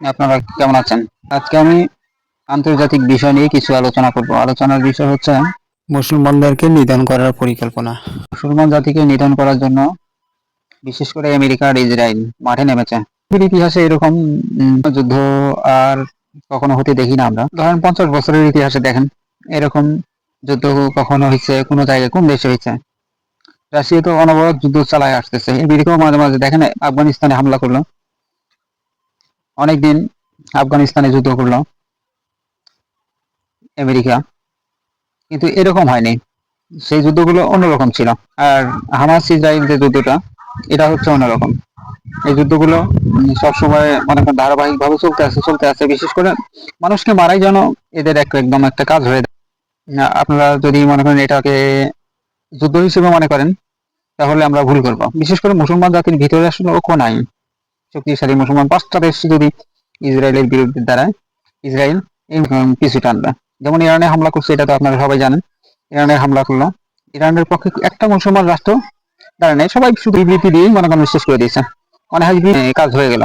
আপনারা কেমন আছেন? আজকে আমি আন্তর্জাতিক বিষয় নিয়ে কিছু আলোচনা করব। আলোচনার বিষয় হচ্ছে মুসলমানদেরকে নিধন করার পরিকল্পনা। মুসলমান জাতিকে নিধন করার জন্য বিশেষ করে আমেরিকা ইসরায়েল মাঠে নেমেছে। ইতিহাসে এরকম যুদ্ধ আর কখনো হতে দেখি না আমরা। ধরেন পঞ্চাশ বছরের ইতিহাসে দেখেন, এরকম যুদ্ধ কখনো হয়েছে, কোনো জায়গায়, কোন দেশে হয়েছে? রাশিয়া তো অনবরত যুদ্ধ চালায় আসতেছে। আমেরিকাও মাঝে মাঝে দেখেন, আফগানিস্তানে হামলা করল। অনেকদিন আফগানিস্তানে যুদ্ধ করল, আমেরিকা। কিন্তু এরকম হয়নি। সেই যুদ্ধগুলো অন্যরকম ছিল। আর হামাস ইসরায়েল যে যুদ্ধটা, এটা হচ্ছে অন্যরকম। এই যুদ্ধগুলো সবসময় মনে করেন ধারাবাহিক ভাবে চলতে আছে চলতে আছে। বিশেষ করে মানুষকে মারাই যেন এদের এক একদম একটা কাজ হয়ে যায়। আপনারা যদি মনে করেন এটাকে যুদ্ধ হিসেবে মনে করেন, তাহলে আমরা ভুল করব। বিশেষ করে মুসলমান জাতির ভিতরে আসলে ঐক্য নাই। শক্তিশালী মুসলমান পাঁচটা দেশ যদি ইসরায়েলের বিরুদ্ধে দাঁড়ায়, ইসরায়েল পিছু টানবে। যেমন ইরানে হামলা করছে, এটা তো আপনারা সবাই জানেন। ইরানে হামলা করল। ইরানের পক্ষে একটা মুসলমান রাষ্ট্র দাঁড়ায় নাই, সবাই শুধু বিবৃতি দিয়েই মনে করেন শেষ করে দিয়েছে। মনে হয় কাজ হয়ে গেল।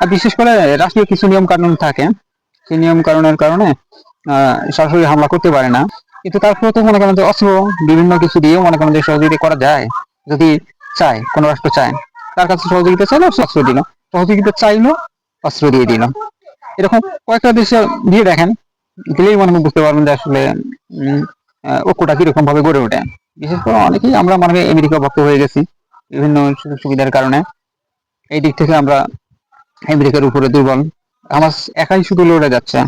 আর বিশেষ করে রাষ্ট্রীয় কিছু নিয়ম কানুন থাকে। সেই নিয়ম কানুনের কারণে সরাসরি হামলা করতে পারে না। কিন্তু তারপরে তো মনে করেন যে অস্ত্র, বিভিন্ন কিছু দিয়েও মনে করেন যে সহযোগিতা করা যায়। যদি চায়, কোনো রাষ্ট্র চায়। তার কাছে সহযোগিতা চাইলো অস্ত্র দিল। সহযোগিতা চাইলো অস্ত্র দিয়ে দিল। এরকম কয়েকটা দেশে দিয়ে দেখেন, দিলেই মনে বুঝতে পারবেন যে আসলে ঐক্যটা কীরকম ভাবে গড়ে ওঠে। বিশেষ করে অনেকেই আমরা মনে আমেরিকা ভক্ত হয়ে গেছি, বিভিন্ন সুযোগ সুবিধার কারণে। এই দিক থেকে আমরা আমেরিকার উপরে দুর্বল। হামাস একাই শুধু লড়ে যাচ্ছে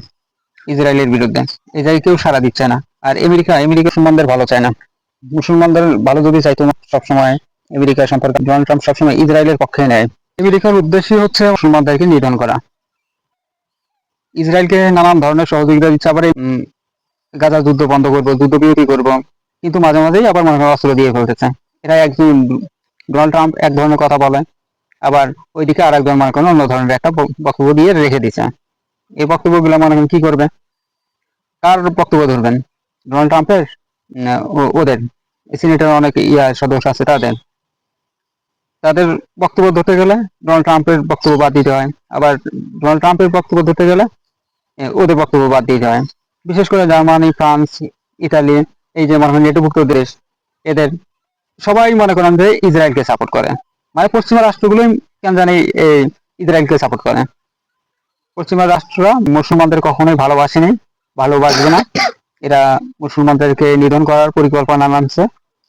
ইসরায়েলের বিরুদ্ধে। ইসরায়েল কেউ সাড়া দিচ্ছে না। আর আমেরিকা আমেরিকা মুসলমানদের ভালো চায় না। মুসলমানদের ভালো যদি চাইতো সবসময় আমেরিকা সম্পর্কে ডোনাল্ড ট্রাম্প সবসময় ইসরায়েলের পক্ষে নেয়। আমেরিকার উদ্দেশ্য হচ্ছে মুসলমানদেরকে নিধন করা। ইসরায়েলকে নানান ধরনের সহযোগিতা দিচ্ছে, আবার গাজা যুদ্ধ বন্ধ করব, যুদ্ধ বিরতি করব, কিন্তু মাঝে মাঝেই আবার মনে হয় অস্ত্র দিয়ে ফেলতেছে। এরা একজন, ডোনাল্ড ট্রাম্প এক ধরনের কথা বলে, আবার ওইদিকে আর একজন মনে করেন অন্য ধরনের একটা বক্তব্য দিয়ে রেখে দিচ্ছে এই বক্তব্যগুলো মনে করেন কি করবে? কার বক্তব্য ধরবেন? ডোনাল্ড ট্রাম্পের ওদের? সিনেটের অনেক ইয়া সদস্য আছে তাদের। তাদের বক্তব্য ধরতে গেলে ডোনাল্ড ট্রাম্পের বক্তব্য বাদ দিতে হয়। আবার ডোনাল্ড ট্রাম্পের বক্তব্য ধরতে গেলে ওদের বক্তব্য বাদ দিতে হয়। বিশেষ করে জার্মানি, ফ্রান্স, ইতালি, এই যে মনে করেন নেটোভুক্ত দেশ, এদের সবাই মনে করেন যে ইসরায়েলকে সাপোর্ট করে। মানে পশ্চিমা রাষ্ট্রগুলোই কেন জানি এই ইসরায়েলকে সাপোর্ট করে। পশ্চিমা রাষ্ট্ররা মুসলমানদের কখনোই ভালোবাসেনি, ভালোবাসবে না। এরা মুসলমানদেরকে নিধন করার পরিকল্পনা নামছে।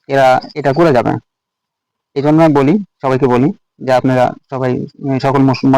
এরা এটা করে যাবে। এই জন্য বলি সবাইকে বলি যে আপনারা সবাই সকল মুসলমান